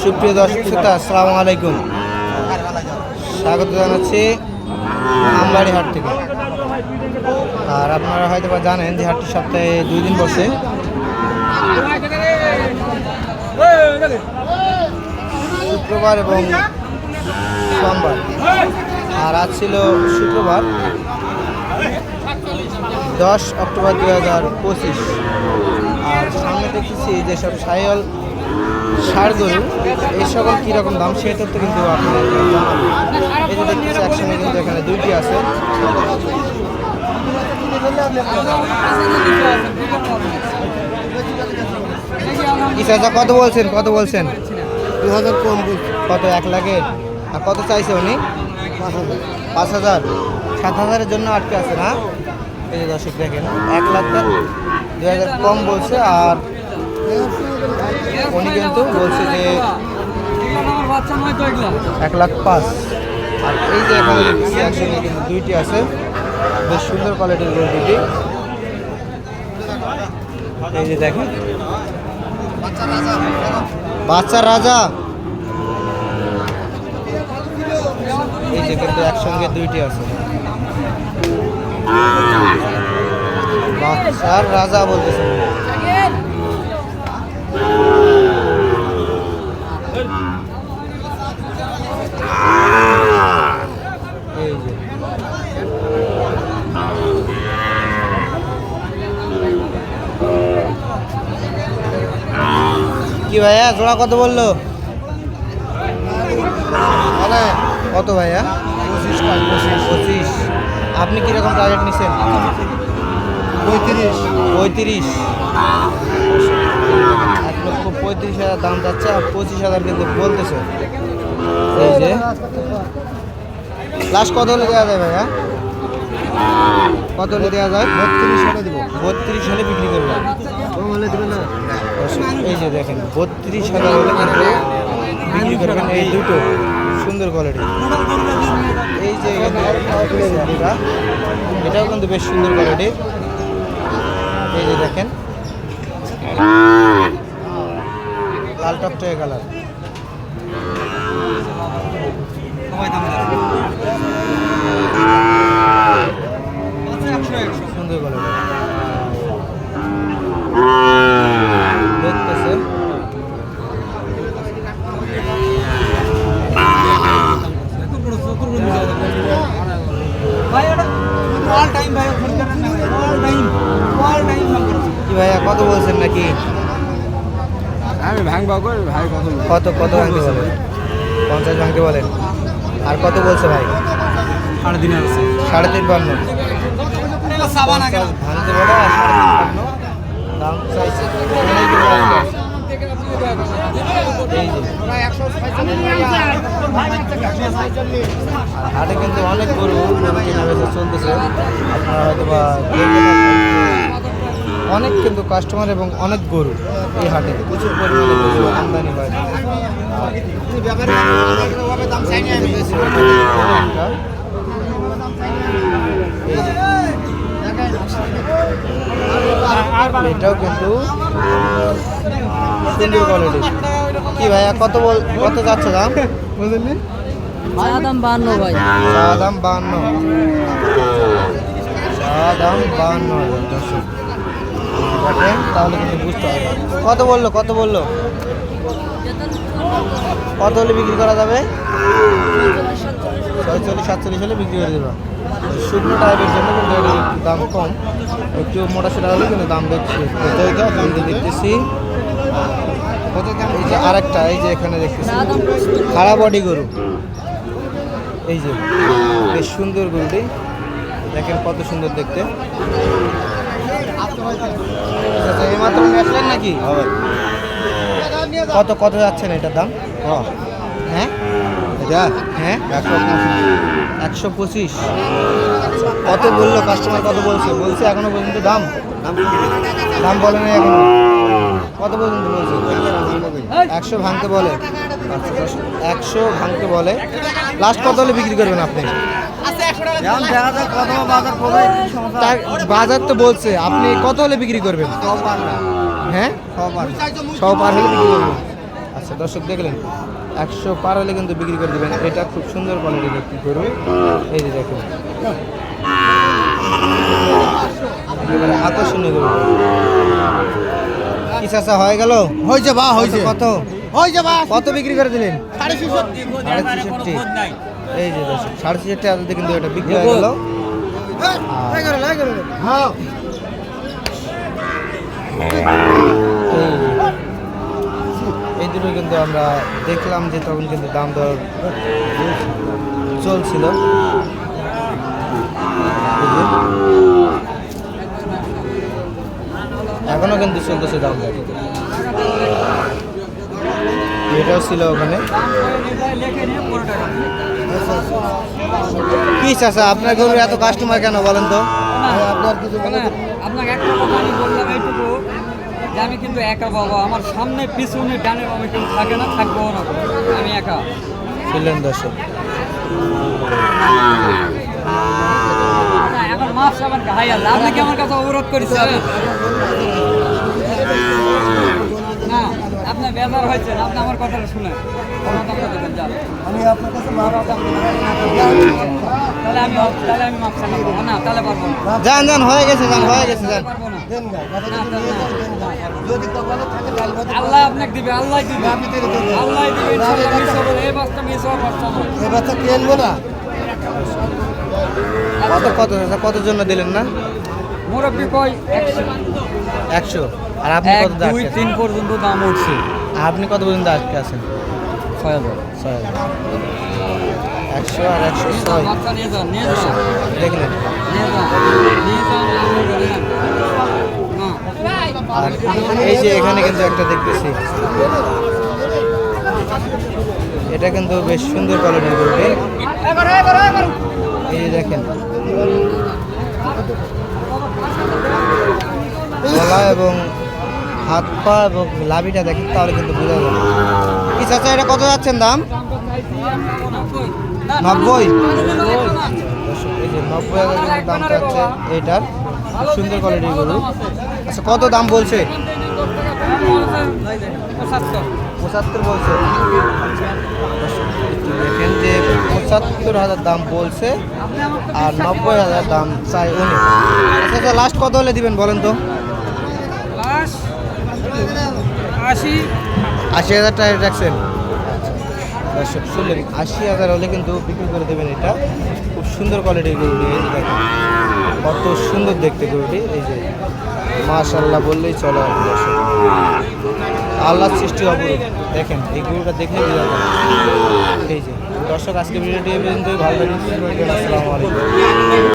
সুপ্রিয় দর্শক, শ্রোতা, আসসালামু আলাইকুম। স্বাগত জানাচ্ছি আমবাড়ি হাট থেকে। আর আপনারা হয়তো বা জানেন যে হাটটি সপ্তাহে দুই দিন বসে। শুক্রবার এবং সোমবার। আর আজ ছিল শুক্রবার, দশ অক্টোবর দু হাজার পঁচিশ। আর সামনে দেখতেছি যেসব সায়ল ষাড় গরু এই সকল কীরকম দাম সেই তথ্য কিন্তু আপনাদের জানাব। এই যে দেখতেছি একসঙ্গে কিন্তু এখানে দুইটি আছে। চাচা কত বলছেন কত বলছেন? দু হাজার কম কত এক লাখের আর কত চাইছে উনি? পাঁচ হাজার। সাত হাজারের জন্য আটকে আছে না? এই দর্শক দেখেন, এক লাখ দু হাজার কম বলছে, আর উনি কিন্তু বলছে যে এক লাখ পাঁচ। আর এই যে এখানে একসঙ্গে কিন্তু দুইটি আছে, বেশ সুন্দর কোয়ালিটির গরু দুটি এই যে দেখেন। বাচ্চা রাজা। এই যে কিন্তু একসঙ্গে দুইটি আছে। বাচ্চার রাজা বলতেছে। কি ভাইয়া জোড়া কত বলল? কত ভাইয়া? পঁচিশ পঁচিশ। আপনি কীরকম টার্গেট নিছেন? পঁয়ত্রিশ। পঁয়ত্রিশ। এক লক্ষ পঁয়ত্রিশ হাজার দাম যাচ্ছে আর পঁচিশ হাজার কিন্তু বলতেছে। এই যে। লাস্ট কত হলে দেওয়া যায় ভাইয়া? কত হলে দেওয়া যায়? বত্রিশ হলে দিব। বত্রিশ হলে বিক্রি করবেন হলে দিবে না। এই যে দেখেন বত্রিশ হাজার হলে কিন্তু বিক্রি করবেন এই দুটো। সুন্দর কোয়ালিটি এই যে এটাও কিন্তু বেশ সুন্দর কোয়ালিটি এই যে দেখেন। লাল টকটকে কালার সুন্দর কোয়ালিটি দেখতেছে কি ভাইয়া কত বলছেন নাকি আমি ভাঙবা করে ভাই কত কত ভাঙতে বলেন? পঞ্চাশ ভাঙতে বলেন। আর কত বলছে ভাই? সাড়ে দিন আছে সাড়ে তিপ্পান্ন পঞ্চাশ ভাঙতে বলে আর সাড়ে তিপ্পান্ন দাম চাইছে। হাটে কিন্তু অনেক গরু গরু কেনা বেচা চলতেছে। আপনারা হয়তো বা। অনেক কিন্তু কাস্টমার এবং অনেক গরু এই হাটে প্রচুর পরিমাণে গরু আমদানি হয়। এটাও কিন্তু সুন্দর কোয়ালিটি কি ভাইয়া কত বল কত যাচ্ছে দাম? বুঝলি দাম বান্ন ভাই। চা দাম বাহান্ন চা দাম বাহান্ন হাজার তাহলে কিন্তু বুঝতে হবে। কত বলল কত বলল? কত হলে বিক্রি করা যাবে? ছয়চল্লিশ, সাতচল্লিশ হলে বিক্রি করে দেবো। শুকনো টাইপের জন্য কিন্তু একটু দাম কম। একটু মোটা সোটা হলে কিন্তু দাম দেখছি দাম দেখতেছি। এই যে আরেকটা, এই যে এখানে দেখতেছি। খারাপ বডি গরু। এই যে, বেশ সুন্দর গরুটি। দেখেন কত সুন্দর দেখতে। এইমাত্র নিয়ে আসলেন নাকি কত কত যাচ্ছেন এটার দাম? হ্যাঁ। এটা? হ্যাঁ? একশো পঁচিশ। কত বলল কাস্টমার কত বলছে? বলছে এখনও পর্যন্ত দাম। দাম বলে না এখনও। কত পর্যন্ত বলছে? একশো ভাঙতে বলে। একশো ভাঙতে বলে। লাস্ট কত হলে বিক্রি করবেন আপনি? বাজার তো বলছে আপনি কত হলে বিক্রি করবেন? হ্যাঁ। সব পার হলে বিক্রি করবেন। আচ্ছা দর্শক দেখলেন একশো পার হলে কিন্তু বিক্রি করে দেবেন। এটা খুব সুন্দর কোয়ালিটি বিক্রি করবে এই যে দেখুন। আকর্ষণীয় কি চাষা হয়ে গেল? হয়েছে বা হয়েছে। কত? কত বিক্রি করে দিলেন? সাড়ে ছেষট্টি। এই যে সাড়ে ছেষট্টি আদাতে কিন্তু এটা বিক্রি হয়ে গেল। হ্যাঁ। এই এই দুটো কিন্তু আমরা দেখলাম যে তখন কিন্তু দাম দর চলছিল। এখনও কিন্তু চলতেছে দাম দর। এটাও ছিল ওখানে। কি চাষা আপনার গরুর এত কাস্টমার কেন বলেন তো? আপনার কিছু আপনাকে একটা কথা আমি বললাম এইটুকু যে আমি কিন্তু একা বাবা আমার সামনে পিছনে ডানে বামে কেউ থাকে না থাকব না। আমি একা। ছিলেন দর্শক। এখন মাছ আমার কি আমার কাছে অবরোধ আপনি বেজার হয়েছেন আপনি আমার কথাটা আমি আপনার কাছে তাহলে আমি তাহলে আমি মাপ চালাবো না। তাহলে পারব না। যান যান হয়ে গেছে যান হয়ে গেছে যান। পারব না। দেন না, যদি না, নিয়ে না, যায়, দেন গা। না, যদি কপালে থাকে আল্লাহ আপনাকে দিবে আল্লাহ দিবে। আমি। আল্লাহ। এই বাচ্চা মিস হওয়ার বাচ্চা নয় এ বাচ্চা কিনবো না? কত কত কত জন্য দিলেন না? মুরব্বী কই একশো। একশো। আর আপনি কত দাম দুই তিন পর্যন্ত দাম উঠছে। আপনি কত পর্যন্ত আজকে আছেন? ছয় হাজার। ছয় হাজার। একশো আর একশো ছয়। দেখলেন আর এই যে এখানে কিন্তু একটা দেখতেছি। এটা কিন্তু বেশ সুন্দর কোয়ালিটির গরুটি এই যে দেখেন। গলা এবং হাত পা এবং লাভিটা দেখেন তাহলে কিন্তু বোঝা যাবে। কি চাচা, এটা কত যাচ্ছেন দাম? নব্বই? নব্বই হাজার দাম চাচ্ছে এইটার খুব সুন্দর কোয়ালিটির গরু। আচ্ছা কত দাম বলছে? পঁচাত্তর বলছে। দেখেন যে পঁচাত্তর হাজার দাম বলছে আর নব্বই হাজার দাম চাই উনি। আচ্ছা আচ্ছা লাস্ট কত হলে দিবেন বলেন তো? আশি। আশি হাজার টাকা রাখছেন। দর্শক, শুনলেন, আশি হাজার হলে কিন্তু বিক্রি করে দেবেন এটা। খুব সুন্দর কোয়ালিটির গরুটি দেখেন। কত সুন্দর দেখতে গরুটি। এই যে মাশাল্লাহ বললেই চলে আর আল্লাহ সৃষ্টি অপরূপ। দেখেন, এই গরুটা দেখে এই যে, দর্শক আজকে ভিডিওটি পর্যন্তই। ভালো লাগবে আসসালামু আলাইকুম।